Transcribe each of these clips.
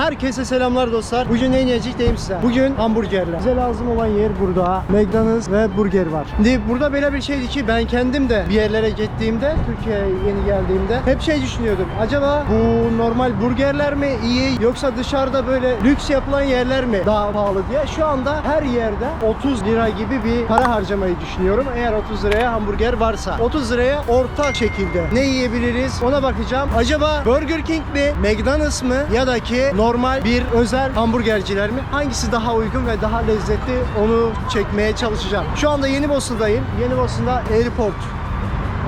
Herkese selamlar dostlar. Bugün ne yiyecekteyim size? Bugün hamburgerler. Bize lazım olan yer burada. McDonald's ve burger var. Şimdi burada böyle bir şeydi ki ben kendim de bir yerlere gittiğimde, Türkiye'ye yeni geldiğimde hep şey düşünüyordum. Acaba bu normal burgerler mi iyi yoksa dışarıda böyle lüks yapılan yerler mi daha pahalı diye. Şu anda her yerde 30 lira gibi bir para harcamayı düşünüyorum. Eğer 30 liraya hamburger varsa. 30 liraya orta şekilde ne yiyebiliriz ona bakacağım. Acaba Burger King mi, McDonald's mı ya da ki normal bir özel hamburgerciler mi? Hangisi daha uygun ve daha lezzetli onu çekmeye çalışacağım. Şu anda Yeni Bosna'dayım. Yeni Bosna'da Airport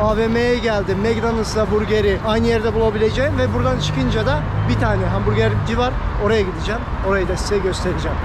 AVM'ye geldim. McDonald's'la burgeri aynı yerde bulabileceğim ve buradan çıkınca da bir tane hamburgerci var. Oraya gideceğim. Orayı da size göstereceğim.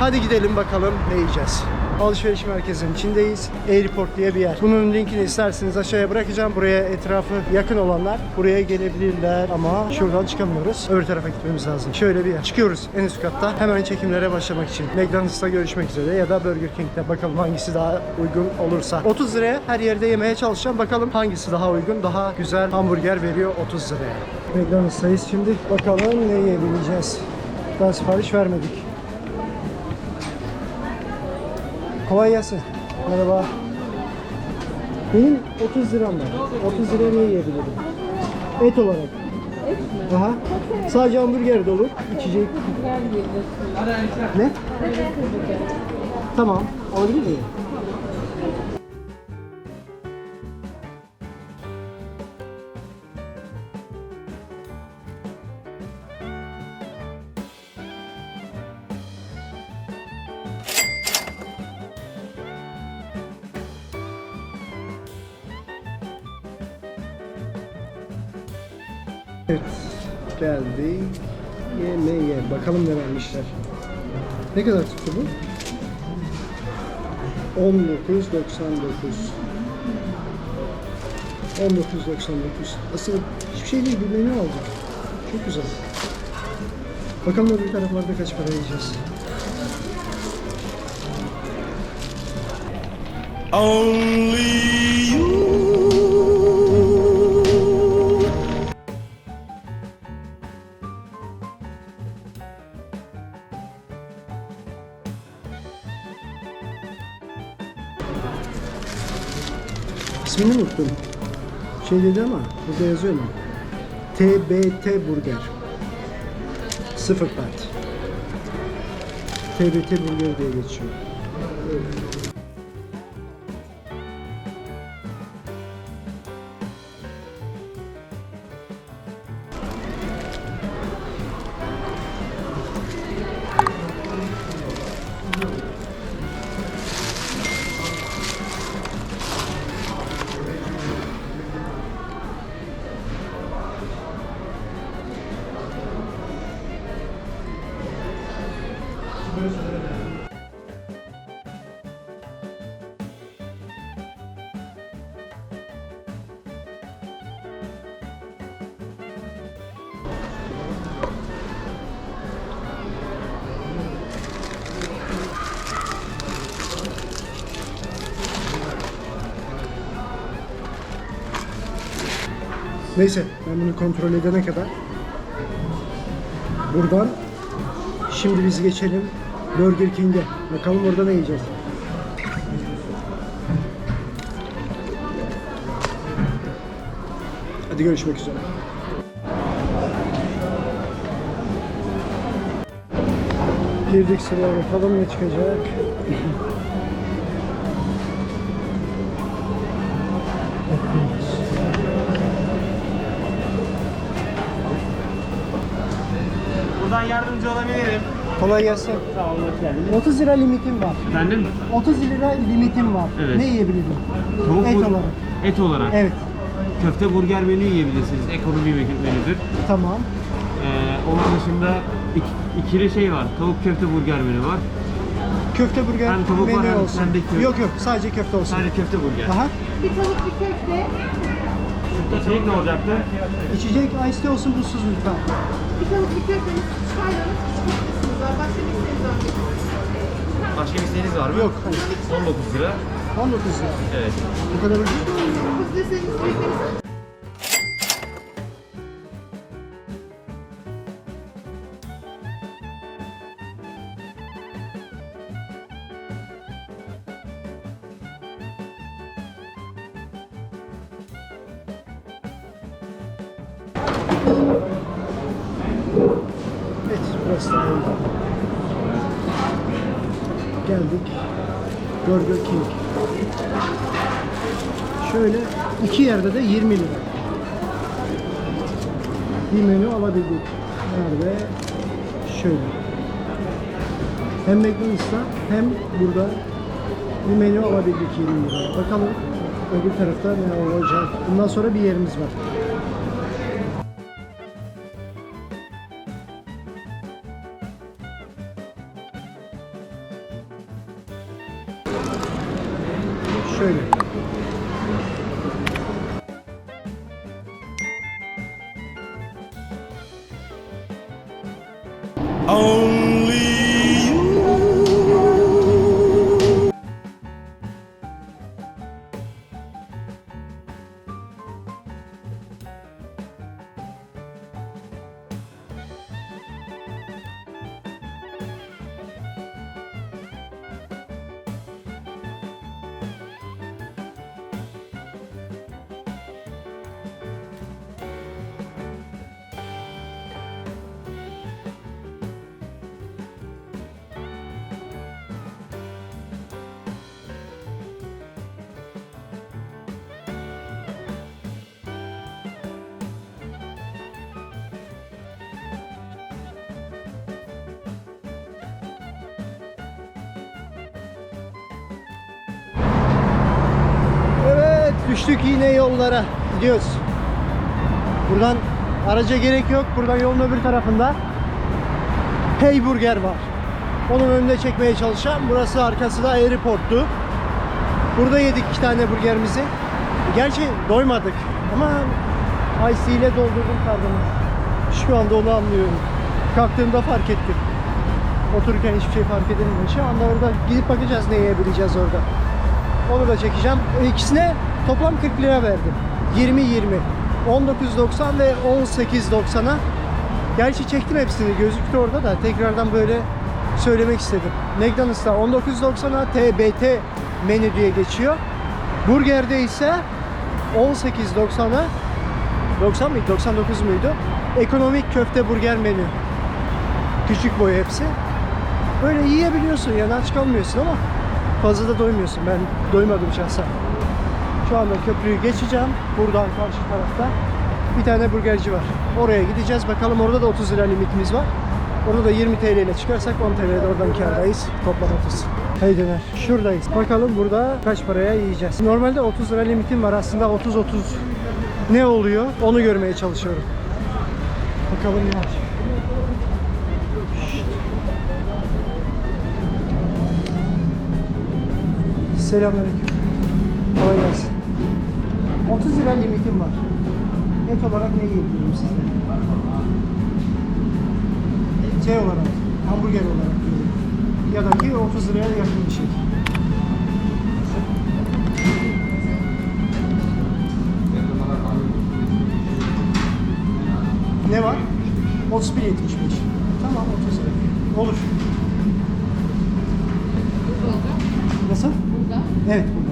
Hadi gidelim bakalım ne yiyeceğiz. Alışveriş merkezinin içindeyiz. Airport diye bir yer. Bunun linkini isterseniz aşağıya bırakacağım. Buraya etrafı yakın olanlar buraya gelebilirler ama şuradan çıkamıyoruz. Öbür tarafa gitmemiz lazım. Şöyle bir yer. Çıkıyoruz en üst katta. Hemen çekimlere başlamak için. McDonald's'ta görüşmek üzere ya da Burger King'de bakalım hangisi daha uygun olursa. 30 liraya her yerde yemeye çalışacağım. Bakalım hangisi daha uygun, daha güzel hamburger veriyor 30 liraya. McDonald's'tayız şimdi. Bakalım ne yiyebileceğiz. Daha sipariş vermedik. Kolay gelsin. Merhaba. Benim 30 liram var. 30 liraya ne yiyebilirim? Et olarak. Et mi? Aha. Sadece hamburger de olur. İçecek. Ne? Tamam. Alabilir miyim? Evet. Geldi. Yemeğe. Bakalım ne vermişler. Ne kadar tuttu bu? 19.99 19.99 Aslında hiçbir şey değil bir menü aldım. Çok güzel. Bakalım öbür taraflarda kaç para yiyeceğiz. Only Şey dedi ama burada yazıyor mu? TBT Burger. Sıfır part. TBT Burger diye geçiyor. Neyse ben bunu kontrol edene kadar buradan şimdi biz geçelim Burger King'e. Bakalım orada ne yiyeceğiz. Hadi görüşmek üzere. Girdik sıraya bakalım ne çıkacak. Buradan yardımcı olabilirim. Kolay gelsin. Tamam hoş geldiniz. 30 lira limitim var. Efendim? 30 lira limitim var. Evet. Ne yiyebilirim? Tavuk Et bur- olarak. Et olarak. Evet. Köfte burger menü yiyebilirsiniz. Ekonomi menü- menüdür. Tamam. Ee, onun dışında iki- ikili şey var. Tavuk köfte burger menü var. Köfte burger Hem tavuk var, menü hem- olsun. hem de kö- Yok yok sadece köfte olsun. Sadece köfte burger. Aha. Bir tavuk bir köfte. İçecek ne olacaktı? İçecek ice tea olsun buzsuz lütfen. Bir tavuk bir köfte. Var. Başka bir isteğiniz var mı? Yok. hayır. 19 lira. 19 lira. Evet. Bu kadar ucuz mu? Deseniz bekleriz. 19 Evet, burası daha iyi. Geldik. Burger King. Şöyle iki yerde de 20 lira. Bir menü alabildik. Nerede? Şöyle. Hem McDonald's'ta hem burada bir menü alabildik 20 lira. Bakalım öbür tarafta ne olacak. Bundan sonra bir yerimiz var. Düştük yine yollara. Gidiyoruz. Buradan araca gerek yok. Buradan yolun öbür tarafında Hey Burger var. Onun önünde çekmeye çalışacağım. Burası arkası da airporttu. Burada yedik iki tane burgerimizi. Gerçi doymadık ama Ice ile doldurdum karnımı. Şu anda onu anlıyorum. Kalktığımda fark ettim. Otururken hiçbir şey fark edilmiyor. Şu anda orada gidip bakacağız ne yiyebileceğiz orada. Onu da çekeceğim. E, İkisine toplam 40 lira verdim. 20 20. 19.90 ve 18.90'a. Gerçi çektim hepsini. Gözüktü orada da tekrardan böyle söylemek istedim. McDonald's'ta 19.90'a TBT menü diye geçiyor. Burger'de ise 18.90'a 90 mıydı? 99 muydu? Ekonomik köfte burger menü. Küçük boy hepsi. Böyle yiyebiliyorsun yani aç kalmıyorsun ama fazla da doymuyorsun. Ben doymadım şahsen. Şu anda köprüyü geçeceğim. Buradan karşı tarafta bir tane burgerci var. Oraya gideceğiz. Bakalım orada da 30 lira limitimiz var. Orada da 20 TL ile çıkarsak 10 TL de oradan kârdayız. Toplam 30. Hey döner. Şuradayız. Bakalım burada kaç paraya yiyeceğiz. Normalde 30 lira limitim var. Aslında 30-30 ne oluyor onu görmeye çalışıyorum. Bakalım ne. Selamünaleyküm. Kolay gelsin. 30 lira limitim var. Et olarak ne yiyebilirim sizden? Şey olarak, hamburger olarak diyorum. Ya da ki 30 liraya yakın bir şey. Ne var? 31.75. Tamam 30 lira. Olur. Nasıl? Burada. Evet burada.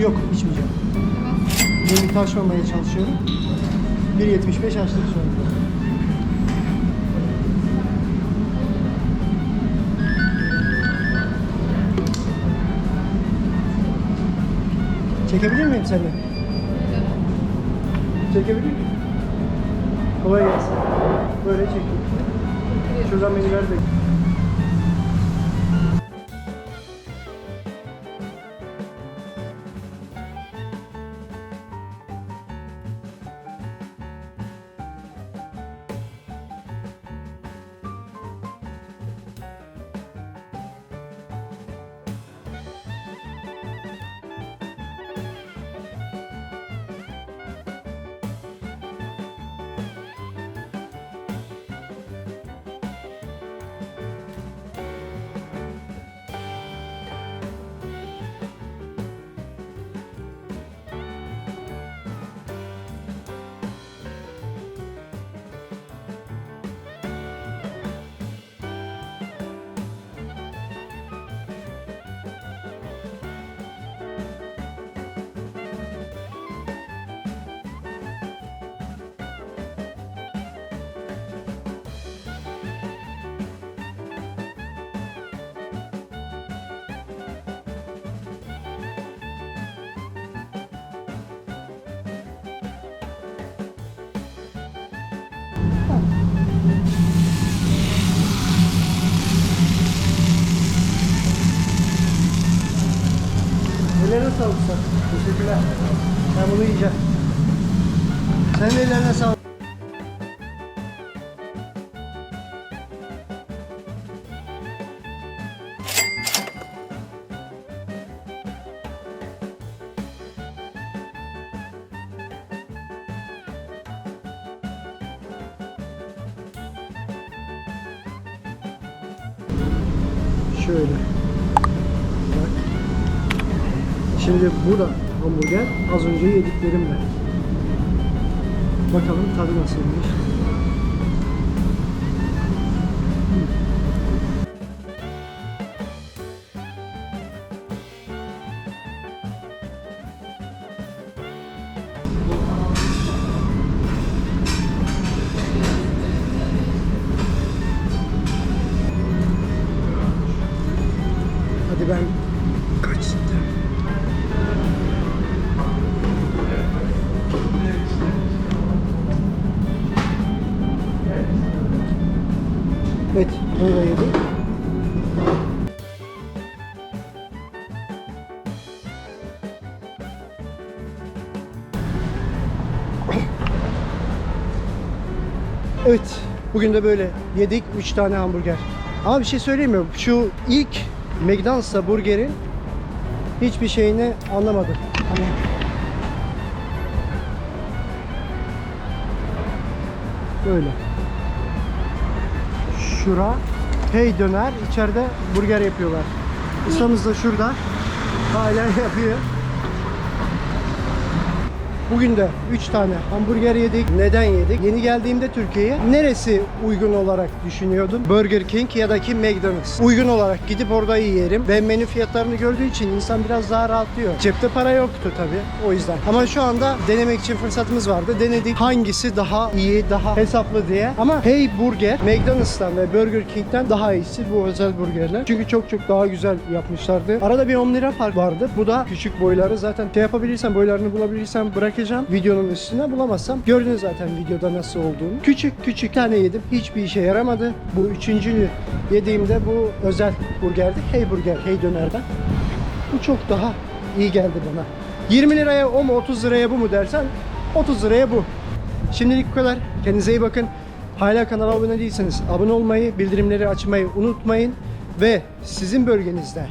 Yok içmeyeceğim. Limit aşmamaya çalışıyorum. 1.75 açtık sonra. Çekebilir miyim seni? Çekebilir miyim? Kolay gelsin. Böyle çekeyim. Şuradan beni ver de. Teşekkürler. Ben bunu yiyeceğim. Senin ellerine sağlık. Şöyle. Şimdi bu da hamburger. Az önce yediklerimle. Bakalım tadı nasılmış. Evet, bugün de böyle yedik 3 tane hamburger. Ama bir şey söyleyeyim mi? Şu ilk McDonald's'ta burgerin hiçbir şeyini anlamadım. Hani böyle. Şura hey döner içeride burger yapıyorlar. Ustamız da şurada hala yapıyor. Bugün de 3 tane hamburger yedik. Neden yedik? Yeni geldiğimde Türkiye'ye neresi uygun olarak düşünüyordum? Burger King ya da ki McDonald's. Uygun olarak gidip orada yiyelim ve menü fiyatlarını gördüğü için insan biraz daha rahatlıyor. Cepte para yoktu tabii o yüzden. Ama şu anda denemek için fırsatımız vardı. Denedik hangisi daha iyi, daha hesaplı diye. Ama Hey Burger, McDonald's'tan ve Burger King'den daha iyisi bu özel burgerler. Çünkü çok çok daha güzel yapmışlardı. Arada bir 10 lira fark vardı. Bu da küçük boyları zaten şey yapabilirsem, boylarını bulabilirsem bırakacağım. Videonun üstüne bulamazsam gördünüz zaten videoda nasıl olduğunu. Küçük küçük tane yedim. Hiçbir işe yaramadı. Bu üçüncü yediğimde bu özel burgerdi. Hey Burger, Hey Döner'den. Bu çok daha iyi geldi bana. 20 liraya o mu 30 liraya bu mu dersen 30 liraya bu. Şimdilik bu kadar. Kendinize iyi bakın. Hala kanala abone değilseniz abone olmayı, bildirimleri açmayı unutmayın. Ve sizin bölgenizde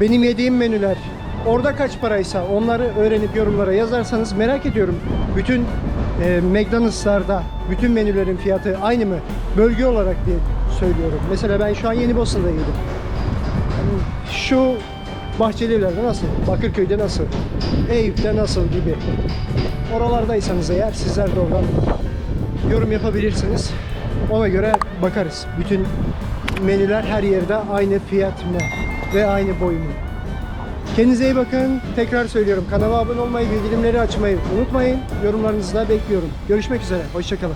benim yediğim menüler orada kaç paraysa onları öğrenip yorumlara yazarsanız merak ediyorum. Bütün e, McDonald's'larda bütün menülerin fiyatı aynı mı? Bölge olarak diye söylüyorum. Mesela ben şu an Yeni Bosna'da yedim. Şu Bahçelievler'de nasıl? Bakırköy'de nasıl? Eyüp'te nasıl gibi. Oralardaysanız eğer sizler de oradan yorum yapabilirsiniz. Ona göre bakarız. Bütün menüler her yerde aynı fiyat mı ve aynı boy mu? Kendinize iyi bakın. Tekrar söylüyorum. Kanala abone olmayı, bildirimleri açmayı unutmayın. Yorumlarınızı da bekliyorum. Görüşmek üzere. Hoşçakalın.